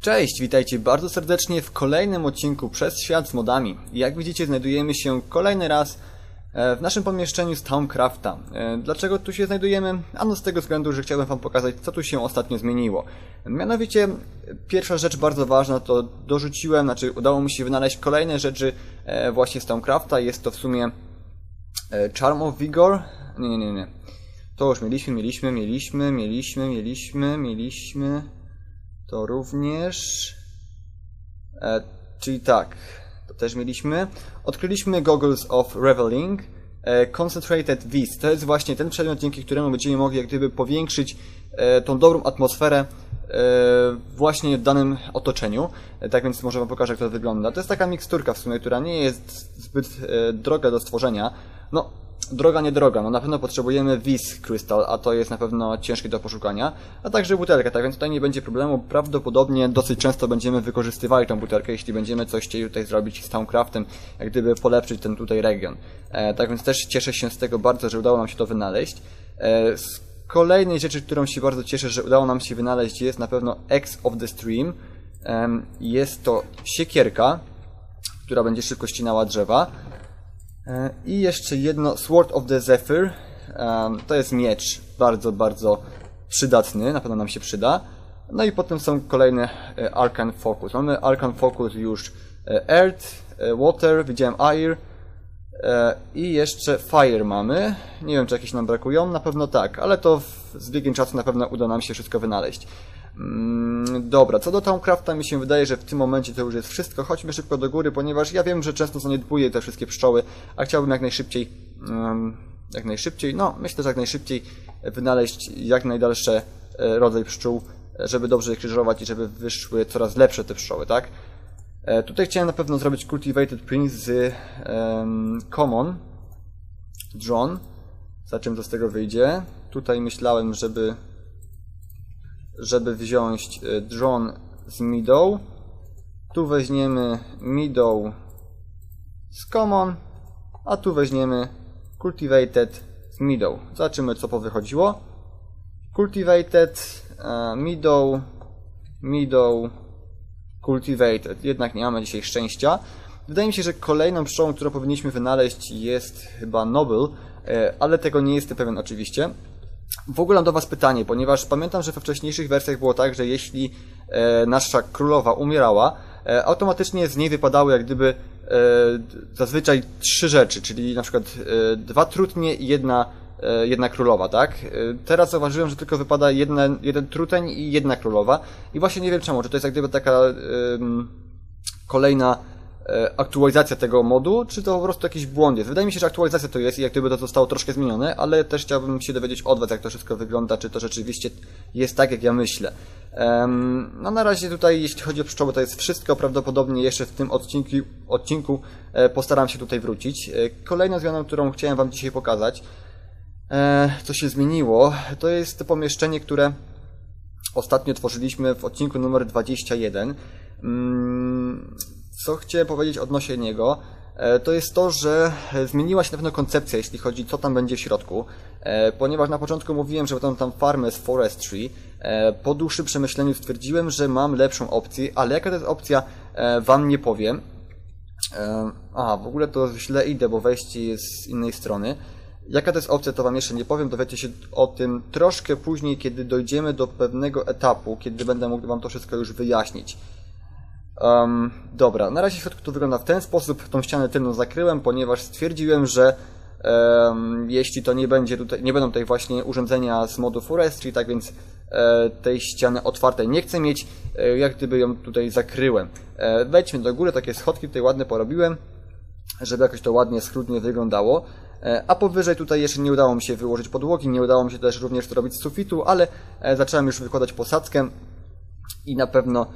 Cześć, witajcie bardzo serdecznie w kolejnym odcinku Przez Świat z modami. Jak widzicie, znajdujemy się kolejny raz e, w naszym pomieszczeniu z Towncrafta. E, Dlaczego tu się znajdujemy? Ano z tego względu, że chciałbym Wam pokazać, co tu się ostatnio zmieniło. Mianowicie, pierwsza rzecz bardzo ważna, to dorzuciłem, znaczy udało mi się wynaleźć kolejne rzeczy e, właśnie z Towncrafta. Jest to w sumie Charm of Vigor. Nie, nie, nie. To już mieliśmy, mieliśmy, mieliśmy, mieliśmy, mieliśmy, mieliśmy. To również. E, czyli tak, to też mieliśmy. Odkryliśmy Goggles of Reveling. E, Concentrated Vis. To jest właśnie ten przedmiot, dzięki któremu będziemy mogli jak gdyby powiększyć e, tą dobrą atmosferę e, właśnie w danym otoczeniu. E, tak więc może Wam pokażę, jak to wygląda. To jest taka miksturka w sumie, która nie jest zbyt e, droga do stworzenia. No, droga nie droga, no na pewno potrzebujemy Vis Crystal, a to jest na pewno ciężkie do poszukania, a także butelkę, tak więc tutaj nie będzie problemu, prawdopodobnie dosyć często będziemy wykorzystywali tą butelkę, jeśli będziemy coś chcieli tutaj zrobić z Towncraftem, jak gdyby polepszyć ten tutaj region. E, tak więc też cieszę się z tego bardzo, że udało nam się to wynaleźć. E, z kolejnej rzeczy, którą się bardzo cieszę, że udało nam się wynaleźć jest na pewno X of the Stream. Em, jest to siekierka, która będzie szybko ścinała drzewa. E, I jeszcze jedno, Sword of the Zephyr. To jest miecz bardzo, bardzo przydatny, na pewno nam się przyda. No i potem są kolejne e, Arcane Focus. Mamy Arcane Focus już e, Earth, Water, widziałem Air i jeszcze Fire mamy. Nie wiem, czy jakieś nam brakują, na pewno tak, ale to z biegiem czasu na pewno uda nam się wszystko wynaleźć. Mm, Dobra, co do Towncrafta mi się wydaje, że w tym momencie to już jest wszystko. Chodźmy szybko do góry, ponieważ ja wiem, że często zaniedbuję te wszystkie pszczoły, a chciałbym jak najszybciej, jak najszybciej, no myślę, że jak najszybciej wynaleźć jak najdalsze e, rodzaj pszczół, żeby dobrze je krzyżować i żeby wyszły coraz lepsze te pszczoły, tak? E, Tutaj chciałem na pewno zrobić Cultivated Prince z em, Common Drone. Za czym to z tego wyjdzie? Tutaj myślałem, żeby żeby wziąć e, drone z Meadow. Tu weźmiemy Meadow z Common, a tu weźmiemy Cultivated z Meadow. Zobaczymy co powychodziło. Cultivated, e, Meadow, Meadow, Cultivated. Jednak nie mamy dzisiaj szczęścia. Wydaje mi się, że kolejną pszczołą, którą powinniśmy wynaleźć jest chyba Noble, e, ale tego nie jestem pewien oczywiście. W ogóle mam do Was pytanie, ponieważ pamiętam, że we wcześniejszych wersjach było tak, że jeśli e, nasza królowa umierała, e, automatycznie z niej wypadały jak gdyby e, zazwyczaj trzy rzeczy, czyli na przykład e, dwa trutnie i jedna, e, jedna królowa, tak? E, teraz zauważyłem, że tylko wypada jedna, jeden truteń i jedna królowa i właśnie nie wiem czemu, czy to jest jak gdyby taka kolejna aktualizacja tego modu, czy to po prostu jakiś błąd jest. Wydaje mi się, że aktualizacja to jest i jak gdyby to zostało troszkę zmienione, ale też chciałbym się dowiedzieć od Was, jak to wszystko wygląda, czy to rzeczywiście jest tak, jak ja myślę. No na razie tutaj, jeśli chodzi o pszczoły, to jest wszystko. Prawdopodobnie jeszcze w tym odcinku, odcinku e, postaram się tutaj wrócić. E, Kolejną zmianą, którą chciałem Wam dzisiaj pokazać, e, co się zmieniło, to jest to pomieszczenie, które ostatnio tworzyliśmy w odcinku numer 21. Co chciałem powiedzieć odnośnie niego, e, to jest to, że zmieniła się na pewno koncepcja, jeśli chodzi co tam będzie w środku, e, ponieważ na początku mówiłem, że będą tam farmy z forestry. E, Po dłuższym przemyśleniu stwierdziłem, że mam lepszą opcję, ale jaka to jest opcja, e, Wam nie powiem. E, Aha, w ogóle to źle idę, bo wejście jest z innej strony. Jaka to jest opcja, to Wam jeszcze nie powiem. Dowiecie się o tym troszkę później, kiedy dojdziemy do pewnego etapu, kiedy będę mógł Wam to wszystko już wyjaśnić. Um, dobra, na razie w środku to wygląda w ten sposób. Tą ścianę tylną zakryłem, ponieważ stwierdziłem, że em, jeśli to nie będzie tutaj, nie będą tutaj właśnie urządzenia z modu Forestry, tak więc e, tej ściany otwartej nie chcę mieć, e, jak gdyby ją tutaj zakryłem. E, wejdźmy do góry, takie schodki tutaj ładne porobiłem, żeby jakoś to ładnie, schludnie wyglądało. E, A powyżej tutaj jeszcze nie udało mi się wyłożyć podłogi, nie udało mi się też również zrobić sufitu, ale e, zacząłem już wykładać posadzkę i na pewno e,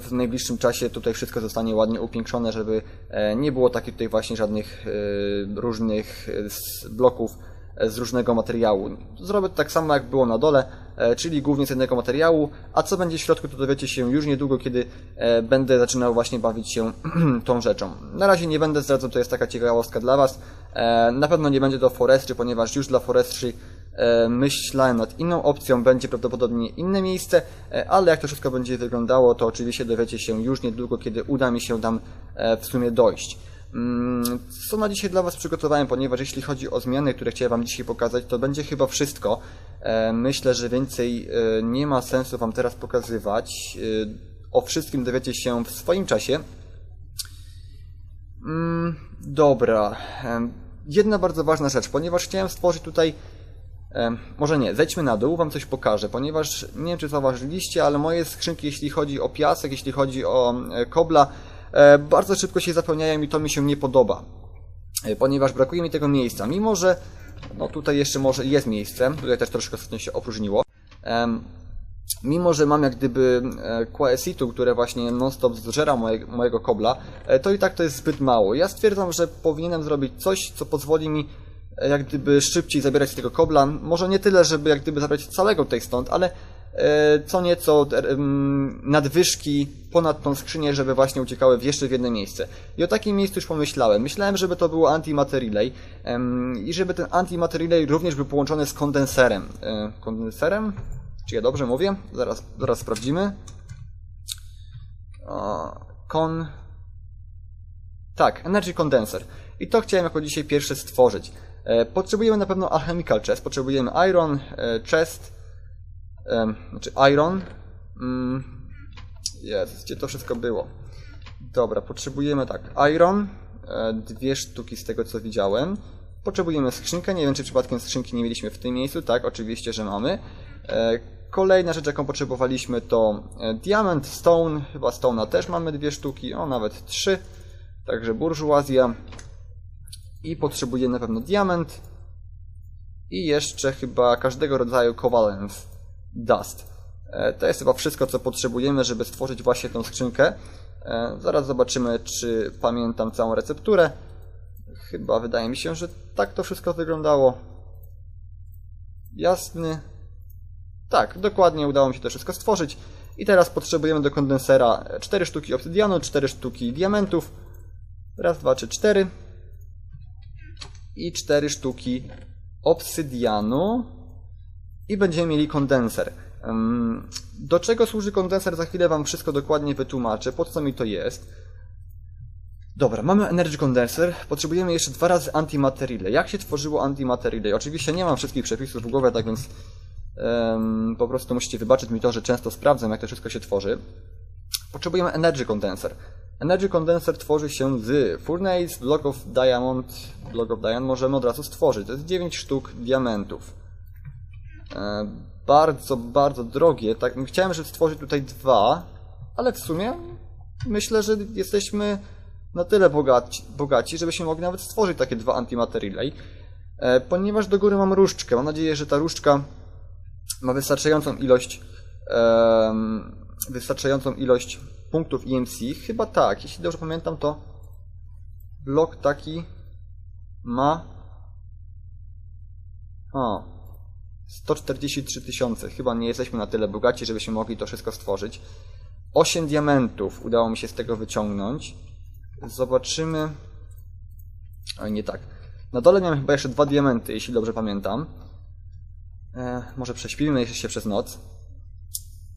w najbliższym czasie tutaj wszystko zostanie ładnie upiększone, żeby e, nie było takich tutaj właśnie żadnych e, różnych bloków z różnego materiału. Zrobię to tak samo jak było na dole, czyli głównie z jednego materiału, a co będzie w środku to dowiecie się już niedługo, kiedy będę zaczynał właśnie bawić się tą rzeczą. Na razie nie będę zdradzał, to jest taka ciekawostka dla Was. Na pewno nie będzie to Forestry, ponieważ już dla Forestry myślałem nad inną opcją, będzie prawdopodobnie inne miejsce, e, ale jak to wszystko będzie wyglądało, to oczywiście dowiecie się już niedługo, kiedy uda mi się tam e, w sumie dojść. Mm, Co na dzisiaj dla Was przygotowałem, ponieważ jeśli chodzi o zmiany, które chciałem Wam dzisiaj pokazać, to będzie chyba wszystko. E, Myślę, że więcej e, nie ma sensu Wam teraz pokazywać. E, O wszystkim dowiecie się w swoim czasie. Mm, Dobra. Jedna bardzo ważna rzecz, ponieważ chciałem stworzyć tutaj. Może nie, zejdźmy na dół, wam coś pokażę, ponieważ nie wiem czy zauważyliście, ale moje skrzynki, jeśli chodzi o piasek, jeśli chodzi o e, kobla, e, bardzo szybko się zapełniają i to mi się nie podoba. E, Ponieważ brakuje mi tego miejsca. Mimo, że no tutaj jeszcze może jest miejsce, tutaj też troszkę ostatnio się opróżniło. Mimo, że mam jak gdyby Quaesitu, które właśnie non-stop zżera moje, mojego kobla, to i tak to jest zbyt mało. Ja stwierdzam, że powinienem zrobić coś, co pozwoli mi jak gdyby szybciej zabierać tego kobla. Może nie tyle, żeby jak gdyby zabrać całego tej stąd, ale e, co nieco e, nadwyżki ponad tą skrzynię, żeby właśnie uciekały w jeszcze w jedno miejsce. I o takim miejscu już pomyślałem. Myślałem, żeby to było em, i żeby ten antimatter relay również był połączony z kondenserem. E, kondenserem? Czy ja dobrze mówię? Zaraz, zaraz sprawdzimy. Kon... Tak, Energy Condenser. I to chciałem jako dzisiaj pierwsze stworzyć. E, Potrzebujemy na pewno Alchemical Chest, potrzebujemy Iron e, Chest, znaczy Iron. Mm, Jezus, gdzie to wszystko było? Dobra, potrzebujemy tak, Iron, e, dwie sztuki z tego co widziałem. Potrzebujemy skrzynkę, nie wiem czy przypadkiem skrzynki nie mieliśmy w tym miejscu, tak, oczywiście, że mamy. Kolejna rzecz, jaką potrzebowaliśmy to Diamond, Stone, chyba Stone'a też mamy dwie sztuki, o nawet trzy, także burżuazja. I potrzebujemy na pewno Diament i jeszcze chyba każdego rodzaju Covalence Dust. E, To jest chyba wszystko, co potrzebujemy, żeby stworzyć właśnie tą skrzynkę. E, Zaraz zobaczymy, czy pamiętam całą recepturę. Chyba wydaje mi się, że tak to wszystko wyglądało. Jasny. Tak, dokładnie udało mi się to wszystko stworzyć. I teraz potrzebujemy do kondensera 4 sztuki obsydianu, 4 sztuki diamentów. Raz, dwa, trzy, cztery. I 4 sztuki obsydianu. I będziemy mieli kondenser. Do czego służy kondenser? Za chwilę Wam wszystko dokładnie wytłumaczę, po co mi to jest. Dobra, mamy Energy Condenser. Potrzebujemy jeszcze dwa razy Antimatter Relay. Jak się tworzyło Antimatter Relay? Oczywiście nie mam wszystkich przepisów w głowie, tak więc em, po prostu musicie wybaczyć mi to, że często sprawdzam, jak to wszystko się tworzy. Potrzebujemy Energy Condenser. Energy Condenser tworzy się z Furnace, Block of Diamond. Block of Diamond możemy od razu stworzyć. To jest 9 sztuk diamentów. E, bardzo, bardzo drogie. Tak, chciałem, żeby stworzyć tutaj dwa, ale w sumie myślę, że jesteśmy na tyle bogaci, bogaci żebyśmy mogli nawet stworzyć takie dwa antimatter relay. E, ponieważ do góry mam różdżkę. Mam nadzieję, że ta różdżka ma wystarczającą ilość em, wystarczającą ilość punktów EMC. Chyba tak. Jeśli dobrze pamiętam, to blok taki ma o 143 tysiące. Chyba nie jesteśmy na tyle bogaci, żebyśmy mogli to wszystko stworzyć. 8 diamentów udało mi się z tego wyciągnąć. Zobaczymy. Oj, nie tak. Na dole miałem chyba jeszcze dwa diamenty, jeśli dobrze pamiętam. E, może prześpimy jeszcze się przez noc.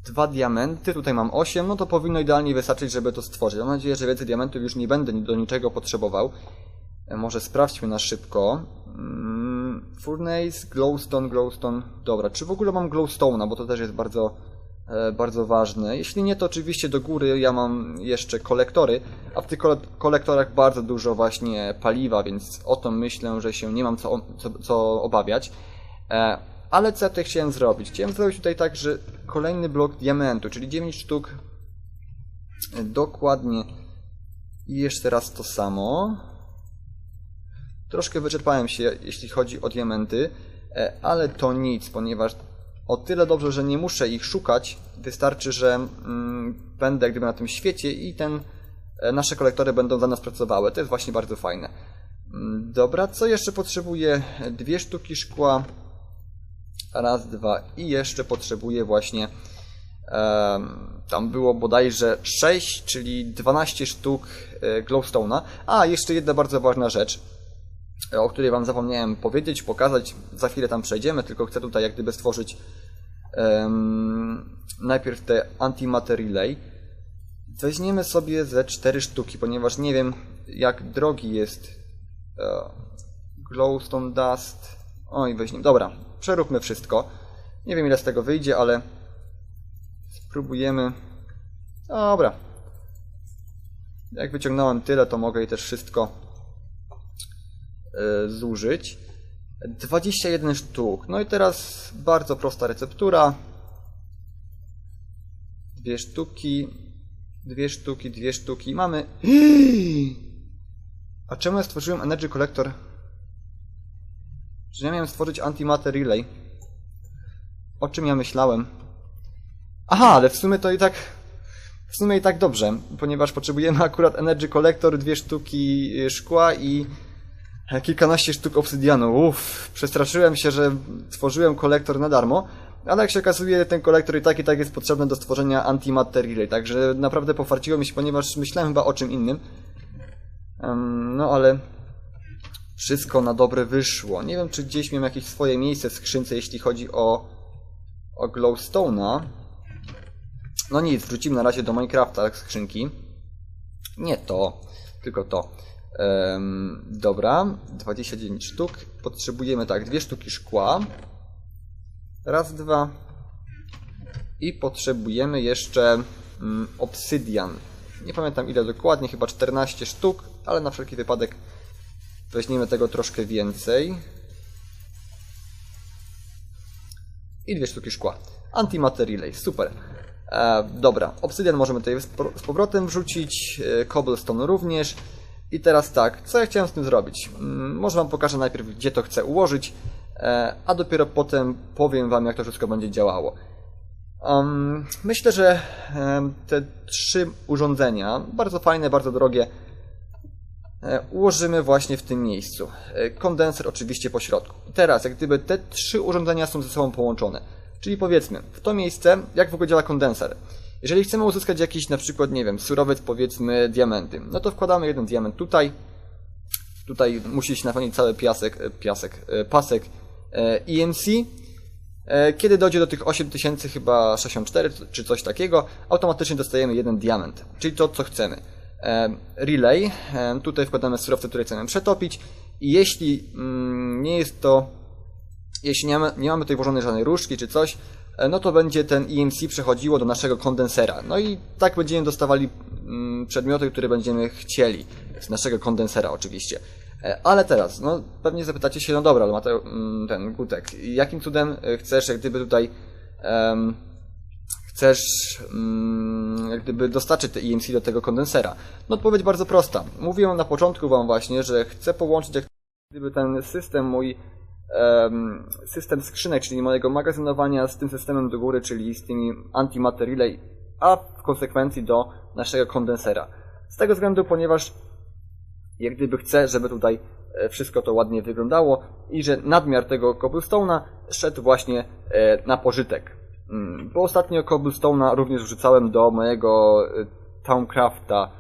Dwa diamenty, tutaj mam 8, no to powinno idealnie wystarczyć, żeby to stworzyć. Mam nadzieję, że więcej diamentów już nie będę do niczego potrzebował. E, może sprawdźmy na szybko. Mm, Furnace, Glowstone, Glowstone. Dobra, czy w ogóle mam Glowstone'a, bo to też jest bardzo, e, bardzo ważne. Jeśli nie, to oczywiście do góry ja mam jeszcze kolektory, a w tych kole- kolektorach bardzo dużo właśnie paliwa, więc o to myślę, że się nie mam co, co, co obawiać. E, ale co ja tutaj chciałem zrobić? Chciałem zrobić tutaj tak, że kolejny blok diamentu, czyli 9 sztuk e, dokładnie i jeszcze raz to samo. Troszkę wyczerpałem się, jeśli chodzi o diamenty, e, ale to nic, ponieważ o tyle dobrze, że nie muszę ich szukać. Wystarczy, że mm, będę gdyby na tym świecie i ten, e, nasze kolektory będą za nas pracowały. To jest właśnie bardzo fajne. Mm, Dobra, co jeszcze potrzebuję? Dwie sztuki szkła. Raz, dwa i jeszcze potrzebuję właśnie tam było bodajże 6, czyli 12 sztuk e, glowstone'a. A, jeszcze jedna bardzo ważna rzecz. o której Wam zapomniałem powiedzieć, pokazać. Za chwilę tam przejdziemy, tylko chcę tutaj jak gdyby stworzyć um, najpierw te antimatter relay. Weźmiemy sobie ze cztery sztuki, ponieważ nie wiem jak drogi jest uh, glowstone dust. Oj, weźmiemy. Dobra, przeróbmy wszystko. Nie wiem ile z tego wyjdzie, ale spróbujemy. Dobra. Jak wyciągnąłem tyle, to mogę i też wszystko yy, zużyć. 21 sztuk. No i teraz bardzo prosta receptura. Dwie sztuki, dwie sztuki, dwie sztuki. Mamy. A czemu ja stworzyłem Energy Collector? Że ja miałem stworzyć Antimatter Relay. O czym ja myślałem? Aha, ale w sumie to i tak. W sumie i tak dobrze, ponieważ potrzebujemy akurat Energy Collector, dwie sztuki szkła i kilkanaście sztuk obsydianu. Uff, przestraszyłem się, że tworzyłem kolektor na darmo, ale jak się okazuje, ten kolektor i tak i tak jest potrzebny do stworzenia antimatter relay, także naprawdę pofarciło mi się, ponieważ myślałem chyba o czym innym. Um, no ale wszystko na dobre wyszło. Nie wiem, czy gdzieś miałem jakieś swoje miejsce w skrzynce, jeśli chodzi o, o glowstone'a. No nic, wrócimy na razie do Minecrafta skrzynki. Nie to, tylko to. Um, dobra, 29 sztuk. Potrzebujemy tak, dwie sztuki szkła. Raz, dwa. I potrzebujemy jeszcze um, obsydian. Nie pamiętam ile dokładnie, chyba 14 sztuk, ale na wszelki wypadek weźmiemy tego troszkę więcej. I dwie sztuki szkła. Antimatter super. E, dobra, obsydian możemy tutaj z powrotem wrzucić, e, cobblestone również. I teraz tak, co ja chciałem z tym zrobić? Mm, może Wam pokażę najpierw, gdzie to chcę ułożyć, e, a dopiero potem powiem Wam, jak to wszystko będzie działało. Um, myślę, że te trzy urządzenia, bardzo fajne, bardzo drogie, ułożymy właśnie w tym miejscu. E, kondenser oczywiście po środku. I teraz, jak gdyby te trzy urządzenia są ze sobą połączone. Czyli powiedzmy, w to miejsce, jak w ogóle działa kondenser. Jeżeli chcemy uzyskać jakiś na przykład, nie wiem, surowiec, powiedzmy diamenty, no to wkładamy jeden diament tutaj. Tutaj musi się napełnić cały piasek, e, piasek, e, pasek EMC. E kiedy dojdzie do tych 8000 chyba 64 czy coś takiego, automatycznie dostajemy jeden diament, czyli to co chcemy. Relay, tutaj wkładamy surowce, które chcemy przetopić i jeśli mm, nie jest to, jeśli nie mamy, nie mamy tutaj włożonej żadnej różdżki czy coś, E, no to będzie ten EMC przechodziło do naszego kondensera. No i tak będziemy dostawali mm, przedmioty, które będziemy chcieli. Z naszego kondensera oczywiście. E, ale teraz, no pewnie zapytacie się, no dobra, Mateo, mm, ten Gutek, jakim cudem e, chcesz jak gdyby tutaj um, chcesz um, jak gdyby dostarczyć te EMC do tego kondensera? No odpowiedź bardzo prosta. Mówiłem na początku Wam właśnie, że chcę połączyć jak gdyby ten system mój system skrzynek, czyli mojego magazynowania z tym systemem do góry, czyli z tymi antimatter relay, a w konsekwencji do naszego kondensera. Z tego względu, ponieważ jak gdyby chcę, żeby tutaj e, wszystko to ładnie wyglądało i że nadmiar tego cobblestone'a szedł właśnie e, na pożytek. Mm, bo ostatnio cobblestone'a również wrzucałem do mojego e, Towncrafta,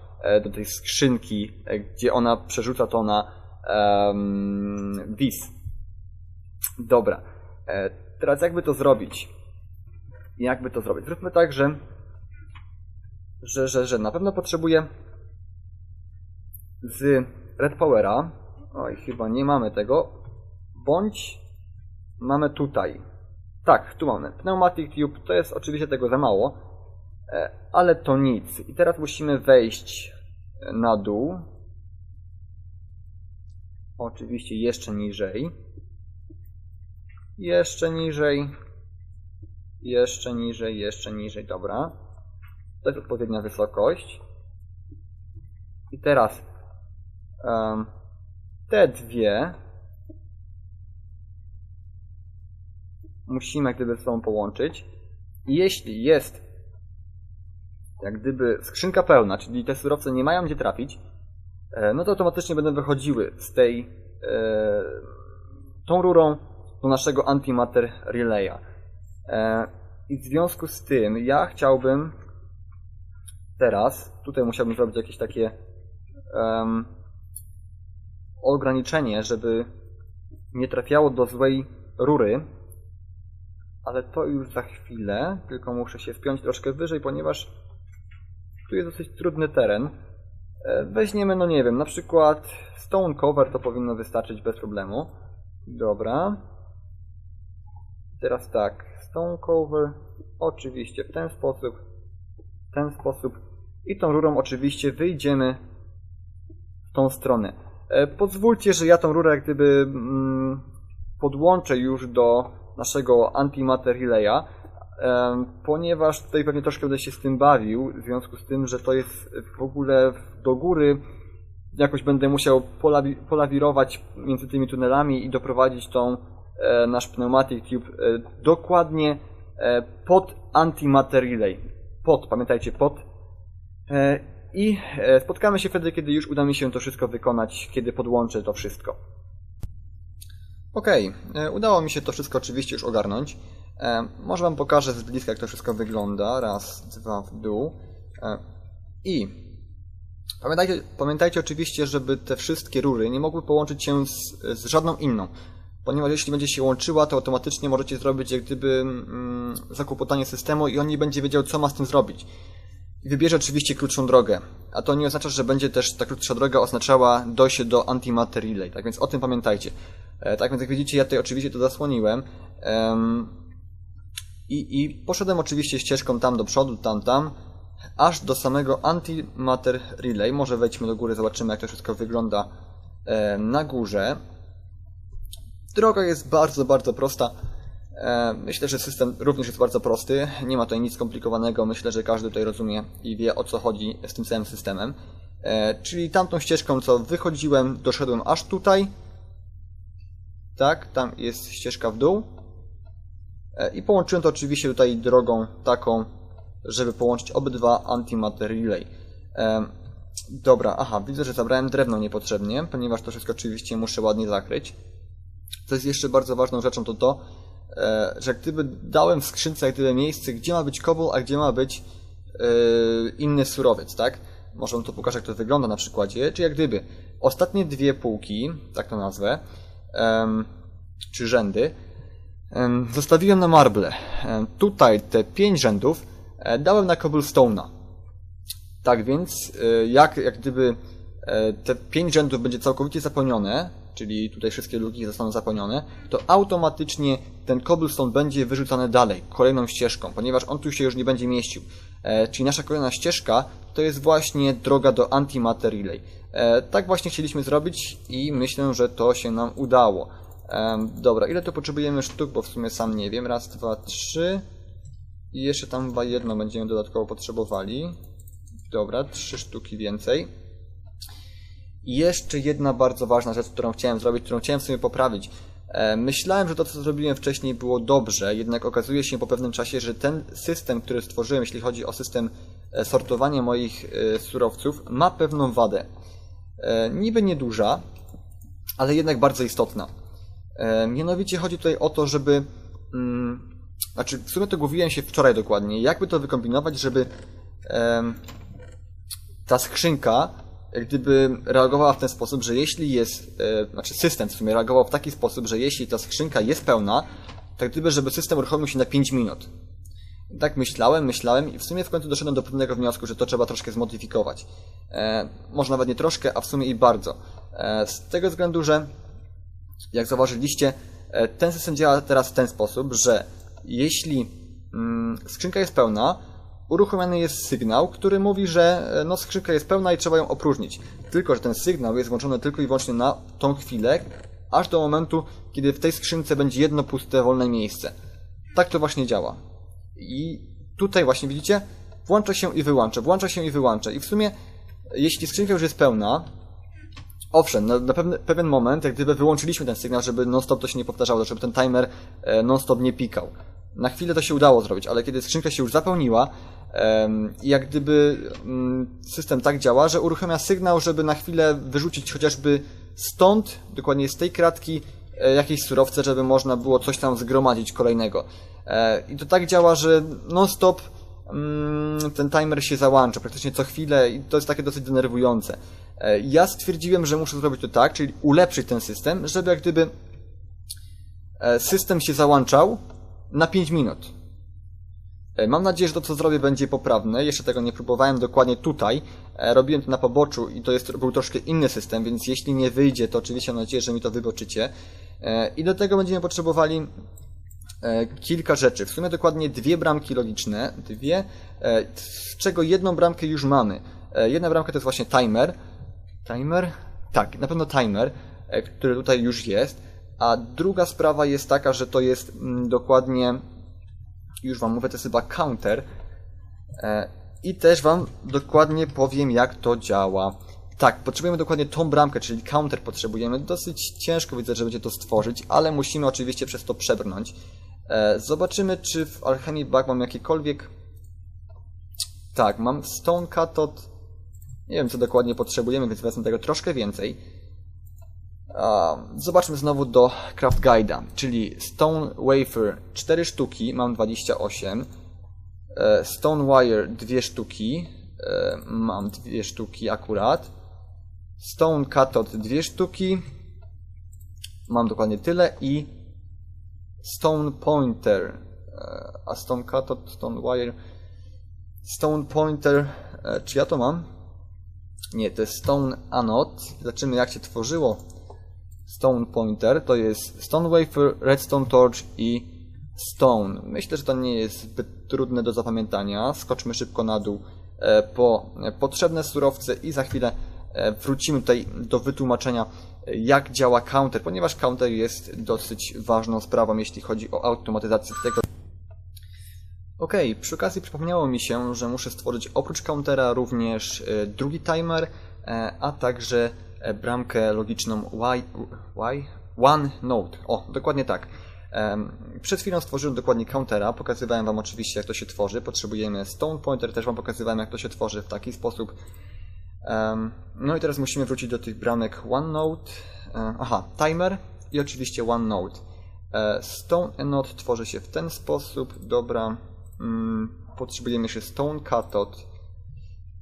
do tej skrzynki, gdzie ona przerzuca to na um, WIS. Dobra. E, teraz jakby to zrobić? Jakby to zrobić? Zróbmy tak, że, że, że, że na pewno potrzebuję z Red Powera. Oj, chyba nie mamy tego. Bądź mamy tutaj. Tak, tu mamy. Pneumatic Tube to jest oczywiście tego za mało, e, ale to nic. I teraz musimy wejść na dół. Oczywiście jeszcze niżej. Jeszcze niżej. Jeszcze niżej, jeszcze niżej, dobra. To jest odpowiednia wysokość. I teraz um, te dwie musimy gdyby ze sobą połączyć. I jeśli jest jak gdyby skrzynka pełna, czyli te surowce nie mają gdzie trafić, e, no to automatycznie będą wychodziły z tej e, tą rurą do naszego antimatter relaya. E, I w związku z tym ja chciałbym teraz, tutaj musiałbym zrobić jakieś takie um, ograniczenie, żeby nie trafiało do złej rury, ale to już za chwilę, tylko muszę się wpiąć troszkę wyżej, ponieważ tu jest dosyć trudny teren. E, weźmiemy, no nie wiem, na przykład stone cover to powinno wystarczyć bez problemu. Dobra. Teraz tak, stone cover, oczywiście w ten sposób, w ten sposób i tą rurą oczywiście wyjdziemy w tą stronę. E, pozwólcie, że ja tą rurę jak gdyby mm, podłączę już do naszego antimatter ponieważ tutaj pewnie troszkę będę się z tym bawił, w związku z tym, że to jest w ogóle do góry jakoś będę musiał polawi polawirować między tymi tunelami i doprowadzić tą e, nasz pneumatic tube e, dokładnie e, pod antimatter relay. Pod, pamiętajcie, pod. I spotkamy się wtedy, kiedy już uda mi się to wszystko wykonać, kiedy podłączę to wszystko. Okej, okay. udało mi się to wszystko oczywiście już ogarnąć. E, może Wam pokażę z bliska, jak to wszystko wygląda. Raz, dwa w dół. E, I pamiętajcie, pamiętajcie oczywiście, żeby te wszystkie rury nie mogły połączyć się z, z żadną inną. Ponieważ jeśli będzie się łączyła, to automatycznie możecie zrobić jak gdyby mm, zakłopotanie systemu i on nie będzie wiedział, co ma z tym zrobić. Wybierze oczywiście krótszą drogę. A to nie oznacza, że będzie też ta krótsza droga oznaczała dojście do antimatter relay. Tak więc o tym pamiętajcie. E, tak więc jak widzicie, ja tutaj oczywiście to zasłoniłem. I, I poszedłem oczywiście ścieżką tam do przodu, tam, tam, aż do samego antimatter relay. Może wejdźmy do góry, zobaczymy jak to wszystko wygląda na górze. Droga jest bardzo, bardzo prosta. Myślę, że system również jest bardzo prosty. Nie ma tutaj nic skomplikowanego. Myślę, że każdy tutaj rozumie i wie o co chodzi z tym całym systemem. E, czyli tamtą ścieżką, co wychodziłem, doszedłem aż tutaj. Tak, tam jest ścieżka w dół. E, I połączyłem to oczywiście tutaj drogą taką, żeby połączyć obydwa antimatter relay. E, dobra, aha, widzę, że zabrałem drewno niepotrzebnie, ponieważ to wszystko oczywiście muszę ładnie zakryć. Co jest jeszcze bardzo ważną rzeczą, to to, e, że gdyby dałem w skrzynce jak gdyby miejsce, gdzie ma być kobol, a gdzie ma być inny surowiec, tak? Może wam to pokażę, jak to wygląda na przykładzie. Czy jak gdyby ostatnie dwie półki, tak to nazwę, czy rzędy, zostawiłem na marble. Tutaj te pięć rzędów e, dałem na cobblestone'a. Tak więc, e, jak, jak gdyby e, te pięć rzędów będzie całkowicie zapełnione, czyli tutaj wszystkie luki zostaną zapełnione, to automatycznie ten cobblestone będzie wyrzucany dalej, kolejną ścieżką, ponieważ on tu się już nie będzie mieścił. Czyli nasza kolejna ścieżka to jest właśnie droga do antimatter relay. Tak właśnie chcieliśmy zrobić i myślę, że to się nam udało. Dobra, ile tu potrzebujemy sztuk, bo w sumie sam nie wiem. Raz, dwa, trzy. I jeszcze tam chyba jedno będziemy dodatkowo potrzebowali. Dobra, trzy sztuki więcej. I jeszcze jedna bardzo ważna rzecz, którą chciałem zrobić, którą chciałem sobie poprawić. Myślałem, że to, co zrobiłem wcześniej, było dobrze, jednak okazuje się po pewnym czasie, że ten system, który stworzyłem, jeśli chodzi o system e, sortowania moich e, surowców, ma pewną wadę. E, niby nieduża, ale jednak bardzo istotna. E, mianowicie chodzi tutaj o to, żeby. Mm, znaczy, w sumie to mówiłem się wczoraj dokładnie, jakby to wykombinować, żeby ta skrzynka gdyby reagowała w ten sposób, że jeśli jest, e, znaczy system w sumie reagował w taki sposób, że jeśli ta skrzynka jest pełna, tak gdyby, żeby system uruchomił się na 5 minut. Tak myślałem, myślałem i w sumie w końcu doszedłem do pewnego wniosku, że to trzeba troszkę zmodyfikować. E, może nawet nie troszkę, a w sumie i bardzo. E, z tego względu, że jak zauważyliście, e, ten system działa teraz w ten sposób, że jeśli mm, skrzynka jest pełna, uruchomiony jest sygnał, który mówi, że e, no, skrzynka jest pełna i trzeba ją opróżnić. Tylko, że ten sygnał jest włączony tylko i wyłącznie na tą chwilę, aż do momentu, kiedy w tej skrzynce będzie jedno puste, wolne miejsce. Tak to właśnie działa. I tutaj właśnie widzicie, włącza się i wyłącza, włącza się i wyłącza. I w sumie, jeśli skrzynka już jest pełna, Owszem, na, na pewien, pewien moment, jak gdyby wyłączyliśmy ten sygnał, żeby non-stop to się nie powtarzało, żeby ten timer e, non-stop nie pikał. Na chwilę to się udało zrobić, ale kiedy skrzynka się już zapełniła, jak gdyby mm, system tak działa, że uruchamia sygnał, żeby na chwilę wyrzucić chociażby stąd, dokładnie z tej kratki, e, jakieś surowce, żeby można było coś tam zgromadzić kolejnego. E, I to tak działa, że non-stop mm, ten timer się załącza praktycznie co chwilę i to jest takie dosyć denerwujące. E, Ja stwierdziłem, że muszę zrobić to tak, czyli ulepszyć ten system, żeby jak gdyby system się załączał na 5 minut. E, Mam nadzieję, że to co zrobię będzie poprawne. Jeszcze tego nie próbowałem dokładnie tutaj. E, Robiłem to na poboczu i to jest, był troszkę inny system, więc jeśli nie wyjdzie, to oczywiście mam nadzieję, że mi to wyboczycie. E, I do tego będziemy potrzebowali kilka rzeczy. W sumie dokładnie dwie bramki logiczne. Dwie, z czego jedną bramkę już mamy. Jedna bramka to jest właśnie timer. Timer? Tak, na pewno timer, który tutaj już jest. A druga sprawa jest taka, że to jest mm, dokładnie już Wam mówię, to jest chyba counter. E, I też Wam dokładnie powiem, jak to działa. Tak, potrzebujemy dokładnie tą bramkę, czyli counter potrzebujemy. Dosyć ciężko widzę, że będzie to stworzyć, ale musimy oczywiście przez to przebrnąć. E, Zobaczymy, czy w Alchemy Bug mam jakiekolwiek... Tak, mam Stone Cathode. Nie wiem, co dokładnie potrzebujemy, więc wezmę tego troszkę więcej. Zobaczmy znowu do Craft Guide'a, czyli Stone Wafer 4 sztuki, mam 28. E, Stone Wire 2 sztuki, e, mam 2 sztuki akurat. Stone Cathode 2 sztuki, mam dokładnie tyle i Stone Pointer, e, a Stone Cathode, Stone Wire, Stone Pointer, czy ja to mam? Nie, to jest Stone Anode. Zobaczymy jak się tworzyło Stone Pointer. To jest Stone Wafer, Redstone Torch i Stone. Myślę, że to nie jest zbyt trudne do zapamiętania. Skoczmy szybko na dół e, po potrzebne surowce i za chwilę e, wrócimy tutaj do wytłumaczenia e, jak działa counter, ponieważ counter jest dosyć ważną sprawą, jeśli chodzi o automatyzację tego. Ok, przy okazji przypomniało mi się, że muszę stworzyć oprócz countera również drugi timer, a także bramkę logiczną y, y, one node. O, dokładnie tak. Przed chwilą stworzyłem dokładnie countera, pokazywałem Wam oczywiście jak to się tworzy. Potrzebujemy stone pointer, też Wam pokazywałem jak to się tworzy w taki sposób. No i teraz musimy wrócić do tych bramek OneNote. E, Aha, timer i oczywiście OneNote. E, Stone Node tworzy się w ten sposób. Dobra. Mm, Potrzebujemy jeszcze Stone Cathode.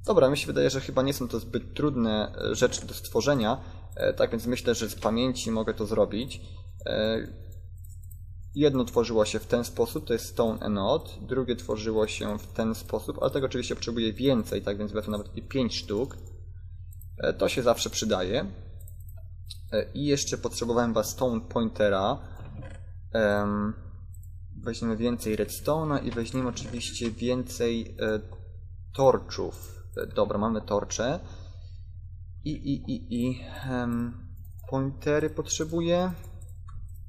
Dobra, mi się wydaje, że chyba nie są to zbyt trudne e, rzeczy do stworzenia. E, Tak więc myślę, że z pamięci mogę to zrobić. E, Jedno tworzyło się w ten sposób, to jest Stone Anode, drugie tworzyło się w ten sposób, ale tego oczywiście potrzebuję więcej, tak więc wezmę nawet i 5 sztuk. To się zawsze przydaje. I jeszcze potrzebowałem was Stone Pointera. Em, Weźmiemy więcej redstone'a i weźmiemy oczywiście więcej torczów. Dobra, mamy torcze. I, i, i, i em, pointery potrzebuję.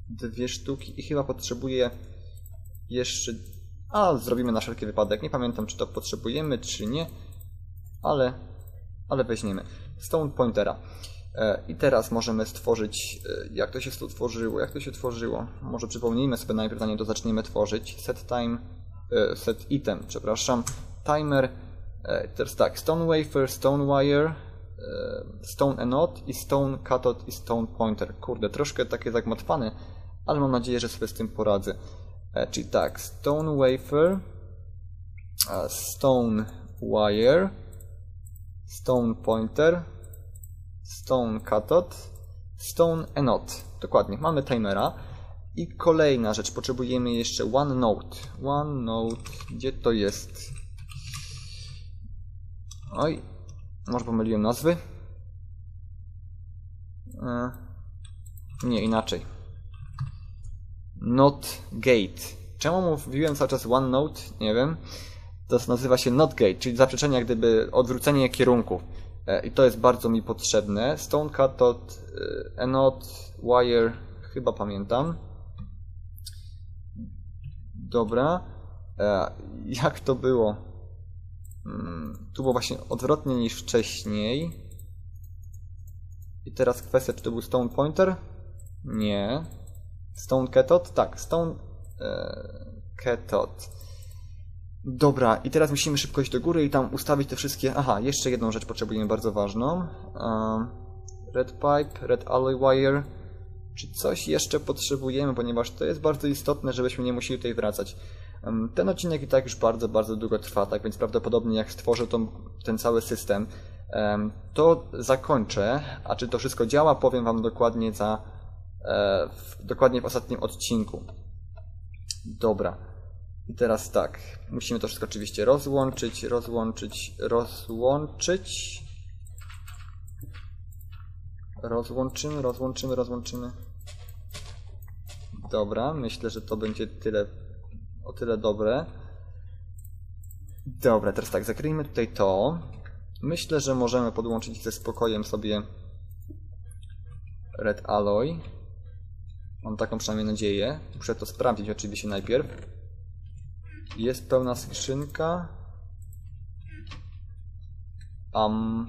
Dwie sztuki i chyba potrzebuję jeszcze... A, zrobimy na wszelki wypadek. Nie pamiętam, czy to potrzebujemy, czy nie. Ale, ale weźmiemy. Stone Pointera. E, I teraz możemy stworzyć, e, jak to się tworzyło, jak to się tworzyło. Może przypomnijmy sobie najpierw, zanim to zaczniemy tworzyć. Set time, e, set item, przepraszam. Timer. E, Teraz tak, Stone Wafer, Stone Wire, e, Stone Anode i Stone Cathode i Stone Pointer. Kurde, troszkę takie zagmatwane, ale mam nadzieję, że sobie z tym poradzę. E, Czyli tak, Stone Wafer, Stone Wire, Stone Pointer, Stone Cathode, Stone Anode. Dokładnie, mamy timera. I kolejna rzecz, potrzebujemy jeszcze OneNote. OneNote, gdzie to jest? Oj, może pomyliłem nazwy? E, nie, inaczej. Not Gate. Czemu mówiłem cały czas OneNote? Nie wiem. To nazywa się Not Gate, czyli zaprzeczenie jak gdyby odwrócenie kierunku. E, I to jest bardzo mi potrzebne. Stone Cathode, e, Anode, Wire, chyba pamiętam. Dobra. Jak to było? Mm, Tu było właśnie odwrotnie niż wcześniej. I teraz kwestia, czy to był Stone Pointer? Nie. Stone Cathode? Tak, Stone e, Cathode. Dobra, i teraz musimy szybko iść do góry i tam ustawić te wszystkie... Aha, jeszcze jedną rzecz potrzebujemy bardzo ważną. Um, red Pipe, Red Alloy Wire. Czy coś jeszcze potrzebujemy, ponieważ to jest bardzo istotne, żebyśmy nie musieli tutaj wracać. Ten odcinek i tak już bardzo, bardzo długo trwa, tak więc prawdopodobnie jak stworzę tą, ten cały system, em, to zakończę, a czy to wszystko działa, powiem Wam dokładnie za e, w, dokładnie w ostatnim odcinku. Dobra. I teraz tak, musimy to wszystko oczywiście rozłączyć, rozłączyć, rozłączyć. Rozłączymy, rozłączymy, rozłączymy. Dobra, myślę, że to będzie tyle, o tyle dobre. Dobra, teraz tak, zakryjmy tutaj to. Myślę, że możemy podłączyć ze spokojem sobie Red Alloy. Mam taką przynajmniej nadzieję. Muszę to sprawdzić oczywiście najpierw. Jest pełna skrzynka. Um.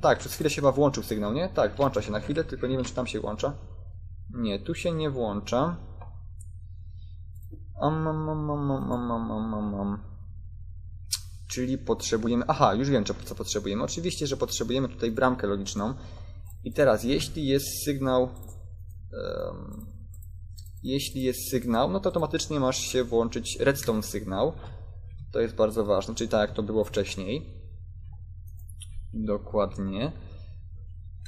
Tak, przez chwilę się chyba włączył sygnał, nie? Tak, włącza się na chwilę, tylko nie wiem, czy tam się włącza. Nie, tu się nie włącza. Um, Czyli potrzebujemy... Aha, już wiem, co potrzebujemy. Oczywiście, że potrzebujemy tutaj bramkę logiczną. I teraz, jeśli jest sygnał... Um, jeśli jest sygnał, no to automatycznie masz się włączyć redstone sygnał. To jest bardzo ważne, czyli tak jak to było wcześniej. Dokładnie.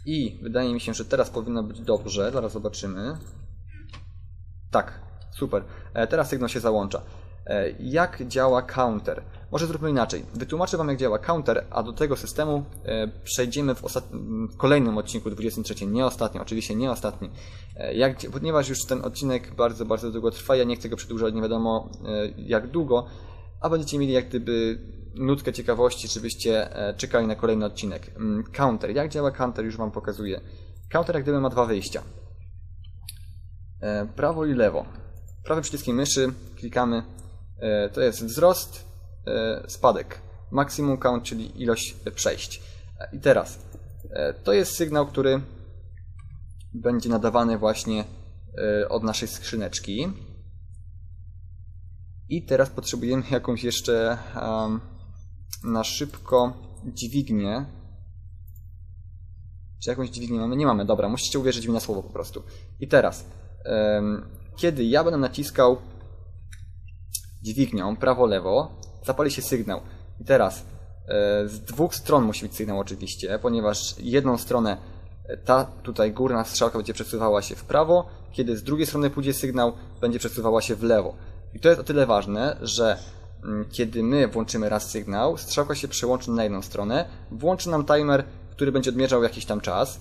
I wydaje mi się, że teraz powinno być dobrze. Zaraz zobaczymy. Tak, super. E, teraz sygnał się załącza. E, jak działa counter? Może zróbmy inaczej. Wytłumaczę Wam, jak działa counter, a do tego systemu e, przejdziemy w, w kolejnym odcinku 23. Nie ostatnim, oczywiście nie ostatnim. Jak... Ponieważ już ten odcinek bardzo, bardzo długo trwa, ja nie chcę go przedłużać nie wiadomo jak długo, a będziecie mieli jak gdyby nutkę ciekawości, żebyście czekali na kolejny odcinek. Mm, Counter. Jak działa counter? Już Wam pokazuję. Counter jak gdyby ma dwa wyjścia. Prawo i lewo. Prawym przyciskiem myszy klikamy. e, To jest wzrost, e, spadek. Maximum count, czyli ilość przejść. E, I teraz. To jest sygnał, który będzie nadawany właśnie od naszej skrzyneczki. I teraz potrzebujemy jakąś jeszcze na szybko dźwignię. Czy jakąś dźwignię mamy? Nie mamy, dobra, musicie uwierzyć mi na słowo po prostu. I teraz, kiedy ja będę naciskał dźwignią prawo-lewo, zapali się sygnał. I teraz e, z dwóch stron musi być sygnał oczywiście, ponieważ jedną stronę e, ta tutaj górna strzałka będzie przesuwała się w prawo, kiedy z drugiej strony pójdzie sygnał, będzie przesuwała się w lewo. I to jest o tyle ważne, że mm, kiedy my włączymy raz sygnał, strzałka się przełączy na jedną stronę, włączy nam timer, który będzie odmierzał jakiś tam czas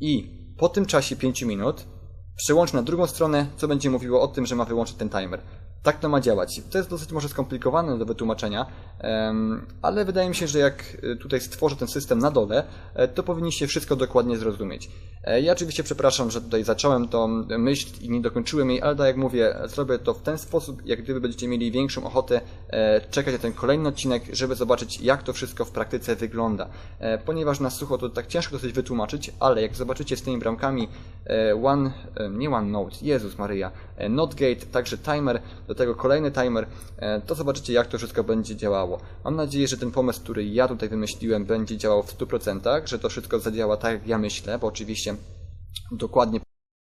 i po tym czasie 5 minut przełączy na drugą stronę, co będzie mówiło o tym, że ma wyłączyć ten timer. Tak to ma działać. To jest dosyć może skomplikowane do wytłumaczenia, ale wydaje mi się, że jak y, tutaj stworzę ten system na dole, e, to powinniście wszystko dokładnie zrozumieć. E, Ja oczywiście przepraszam, że tutaj zacząłem tą myśl i nie dokończyłem jej, ale tak jak mówię, zrobię to w ten sposób, jak gdyby będziecie mieli większą ochotę e, czekać na ten kolejny odcinek, żeby zobaczyć, jak to wszystko w praktyce wygląda. E, Ponieważ na sucho to tak ciężko dosyć wytłumaczyć, ale jak zobaczycie z tymi bramkami One, nie One Note, Jezus Maryja, e, Not Gate, także timer, do tego kolejny timer, to zobaczycie, jak to wszystko będzie działało. Mam nadzieję, że ten pomysł, który ja tutaj wymyśliłem, będzie działał w 100%, że to wszystko zadziała tak, jak ja myślę, bo oczywiście dokładnie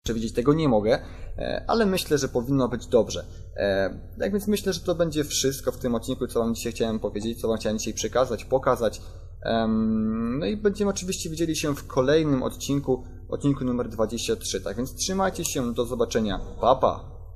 przewidzieć tego nie mogę, e, ale myślę, że powinno być dobrze. E, Tak więc myślę, że to będzie wszystko w tym odcinku, co Wam dzisiaj chciałem powiedzieć, co Wam chciałem dzisiaj przekazać, pokazać. No i będziemy oczywiście widzieli się w kolejnym odcinku, odcinku numer 23. Tak więc trzymajcie się, do zobaczenia. Pa, pa!